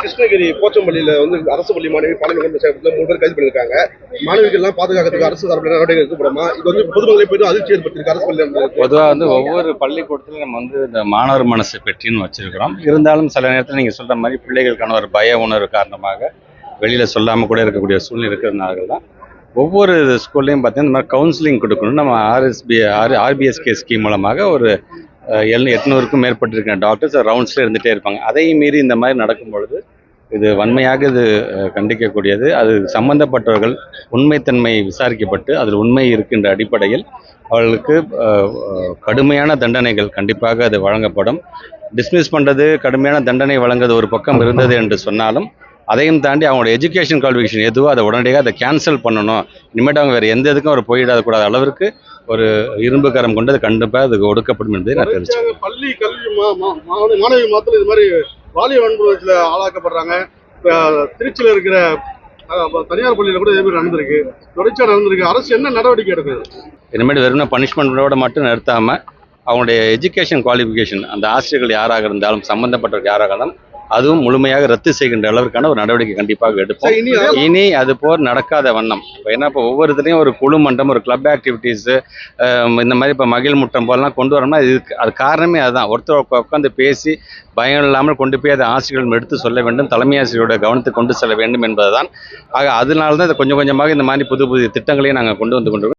கிருஷ்ணகிரி போச்சம்பள்ளியில வந்து அரசு பள்ளி மாணவி பாலியல் குற்றம் மூணு பேர் கைது பண்ணிருக்காங்க மாணவிகள் எல்லாம் பாதுகாக்கிறதுக்கு அரசு தரப்பில் நடவடிக்கை எடுக்கப்படுமா இது வந்து பொதுமக்களை பெரும் அதிர்ச்சி ஏற்படுத்திருக்கு அரசு பள்ளி பொதுவாக வந்து ஒவ்வொரு பள்ளிக்கூடத்திலும் நம்ம வந்து இந்த மாணவர் மனசு பெற்றின்னு வச்சிருக்கிறோம். இருந்தாலும் சில நேரத்தில் நீங்கள் சொல்ற மாதிரி பிள்ளைகளுக்கான ஒரு பய உணர்வு காரணமாக வெளியில சொல்லாம கூட இருக்கக்கூடிய சூழ்நிலை இருக்கிறதுனால தான் ஒவ்வொரு ஸ்கூல்லையும் பார்த்தீங்கன்னா இந்த மாதிரி கவுன்சிலிங் கொடுக்கணும் நம்ம ஆர்எஸ்பி ஆர் ஆர்பிஎஸ்கே ஸ்கீம் மூலமாக ஒரு எல் எட்நூறுக்கும் மேற்பட்டிருக்கிற டாக்டர்ஸ் ரவுண்ட்ஸில் இருந்துகிட்டே இருப்பாங்க. அதையும் மீறி இந்த மாதிரி நடக்கும் பொழுது இது வன்மையாக இது கண்டிக்கக்கூடியது. அது சம்பந்தப்பட்டவர்கள் உண்மைத்தன்மை விசாரிக்கப்பட்டு அதில் உண்மை இருக்கின்ற அடிப்படையில் அவர்களுக்கு கடுமையான தண்டனைகள் கண்டிப்பாக அது வழங்கப்படும். டிஸ்மிஸ் பண்ணுறது கடுமையான தண்டனை வழங்குறது ஒரு பக்கம் இருந்தது என்று சொன்னாலும் அதையும் தாண்டி அவங்களோட எஜுகேஷன் குவாலிஃபிகேஷன் எதுவோ அதை உடனடியாக அதை கேன்சல் பண்ணணும். இனிமேட்டு அவங்க வேறு எந்த இதுக்கும் அவர் போயிடாத கூடாத அளவிற்கு ஒரு இரும்பு கரம் கொண்டு அது கண்டிப்பாக அதுக்கு ஒடுக்கப்படும் என்பதை நான் தெரிவிச்சேன் பள்ளி கல்வி மாணவி மாத்திரம் இது மாதிரி பாலியல் வன்புணர்ச்சியில் ஆளாக்கப்படுறாங்க. திருச்சியில் இருக்கிற தனியார் பள்ளியில் கூட இதே மாதிரி நடந்திருக்கு. தொடர்ச்சியாக நடந்திருக்கு. அரசு என்ன நடவடிக்கை எடுக்குது? இனிமேல் வெறும் பனிஷ்மெண்ட்டோட மட்டும் நிறுத்தாமல் அவங்களுடைய எஜுகேஷன் குவாலிஃபிகேஷன் அந்த ஆசிரியர்கள் யாராக இருந்தாலும் சம்மந்தப்பட்டவர்கள் யாராக இருந்தாலும் அதுவும் முழுமையாக ரத்து செய்கின்ற அளவிற்கான ஒரு நடவடிக்கை கண்டிப்பாக எடுப்போம். இனி அது போர் நடக்காத வண்ணம். இப்போ ஏன்னா இப்போ ஒவ்வொருத்தரையும் ஒரு குழு மன்றம் ஒரு கிளப் ஆக்டிவிட்டீஸு இந்த மாதிரி இப்போ மகிழ் முட்டம் போலலாம் கொண்டு வரணும்னா இதுக்கு அது காரணமே அதுதான். ஒருத்தர் உட்கா- உட்காந்து பேசி பயம் இல்லாமல் கொண்டு போய் அதை ஆசிரியர்கள் எடுத்து சொல்ல வேண்டும் தலைமை ஆசிரியரோட கவனத்துக்கு கொண்டு செல்ல வேண்டும் என்பதுதான். ஆக அதனால தான் இதை கொஞ்சம் கொஞ்சமாக இந்த மாதிரி புது புது திட்டங்களையும் நாங்கள் கொண்டு வந்து கொண்டு